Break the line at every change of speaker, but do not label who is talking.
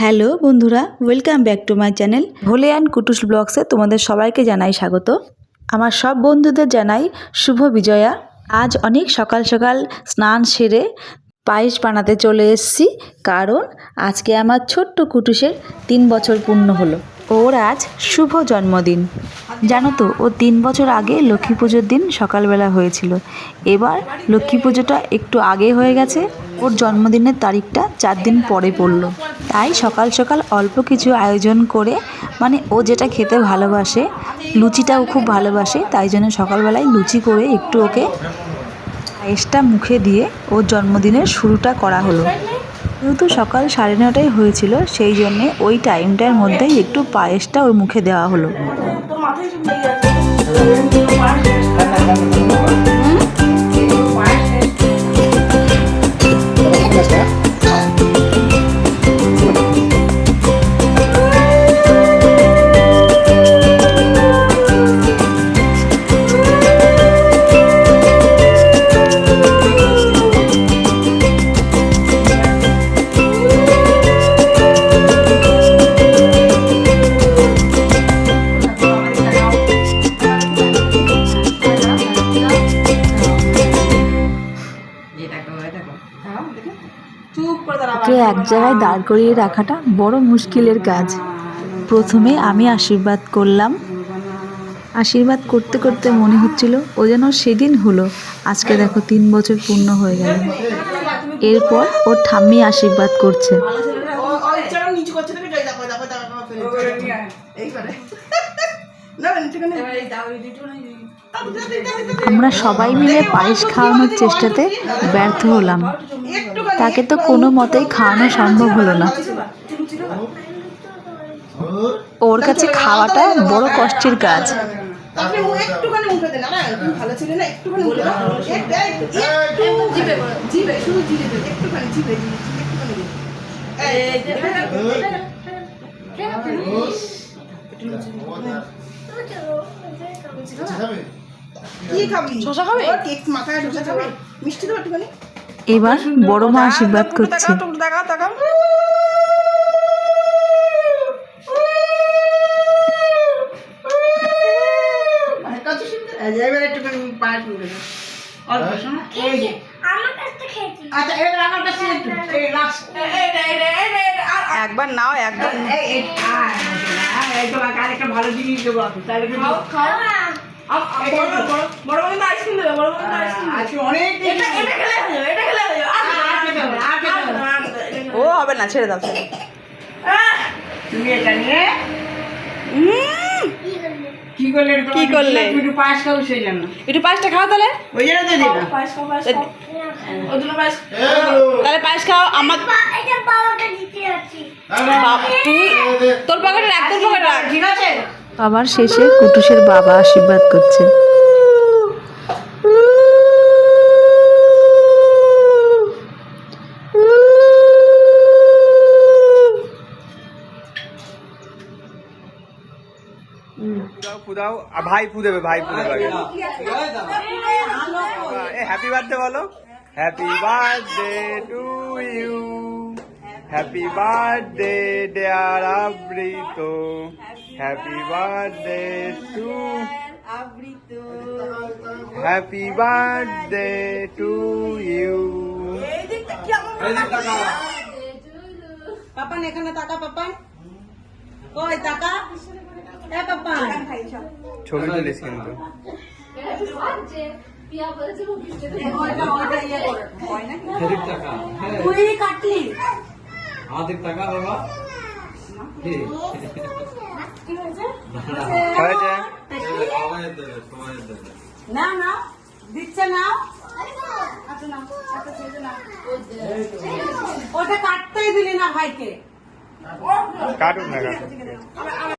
Hello বন্ধুরা welcome back to my channel Bhole and Kutus ব্লগসে তোমাদের সবাইকে জানাই স্বাগত। আমার সব বন্ধুদের জানাই শুভ বিজয়া। আজ অনেক সকাল সকাল স্নান সেরে পায়েস বানাতে চলে এসেছি, কারণ আজকে আমার ছোট্ট কুটুসের তিন বছর পূর্ণ হলো। ওর আজ শুভ জন্মদিন। জানো তো, ও তিন বছর আগে লক্ষ্মী পুজোর দিন সকালবেলা হয়েছিল। এবার লক্ষ্মী পুজোটা একটু আগে হয়ে গেছে। ওর জন্মদিনের তারিখটা চার দিন পরে পড়ল। তাই সকাল সকাল অল্প কিছু আয়োজন করে মানে ও যেটা খেতে ভালোবাসে, লুচিটাও খুব ভালোবাসে, তাই জন্য সকালবেলায় লুচি করে একটু ওকে পায়েসটা মুখে দিয়ে ওর জন্মদিনের শুরুটা করা হলো। যেহেতু সকাল সাড়ে নটায় হয়েছিল, সেই জন্যে ওই টাইমটার মধ্যেই একটু পায়েসটা ওর মুখে দেওয়া হলো। ওকে এক জায়গায় দাঁড় করিয়ে রাখাটা বড় মুশকিলের কাজ। প্রথমে আমি আশীর্বাদ করলাম। আশীর্বাদ করতে করতে মনে হচ্ছিল ও যেন সেদিন হলো। আজকে দেখো তিন বছর পূর্ণ হয়ে গেল। এরপর ওর ঠাম্মি আশীর্বাদ করছে। আমরা সবাই মিলে পায়েস খাওয়ানোর চেষ্টাতে ব্যর্থ হলাম তাকে তো কোনো মতেই খাওয়ানো সম্ভব হলো না ওর কাছে খাওয়াটা বড় কষ্টের কাজ
একটুখানি শশা খাবি ও কেক মাথায় খাবি মিষ্টি একটুখানি
এবার বড় মা আশীর্বাদ করছে
আচ্ছা এবার আমার কাছে একটু লাস্ট
একবার নাও একবার
এই এই আয়, আয়, এই তোমার কাছে একটা ভালো জিনিস দেবো তাহলে কিন্তু
বড় বড় আইসক্রিম দেবে বড় বড় আইসক্রিম
আজকে অনেক দিন
এটা এটা খেলে হয়ে যাবে এটা খেলে হয়ে যাবে।
আর খেতে হবে, আর খেতে হবে।
ও হবে। না ছেড়ে দাও
তুমি এটা নিয়ে
কি করলে
কি করলে
কি করলে?
তুমি একটু পায়েস খাব সেই জন্য
একটু পায়েসটা খাও তাহলে।
ওই জন্য তো দিলাম
পায়েস খাও পায়েস খাও। ওই পায়েস
তাহলে পায়েস খাও আমার
এটা দিতে যাচ্ছি।
তুই তোর পকেটে রাখ তোর পকেটে রাখ।
ঠিক আছে?
আবার শেষে কুটুসের বাবা আশীর্বাদ করছে।
ফুদাও ভাই ফু দেবে ভাই ফু দেবে হ্যাপি বার্থডে বলো। Happy birthday to you happy birthday dear Abrito happy birthday to happy birthday to you
Papan এখানে তাকা পাপান। ওই তাকা এ পাপান
ছবি তুলিস কিন্তু।
তুই কাটলি।
আমাদের টাকা বাবা।
না না দিচ্ছে না ওটা কাটতেই দিলি না ভাইকে।
哦，抓住那个。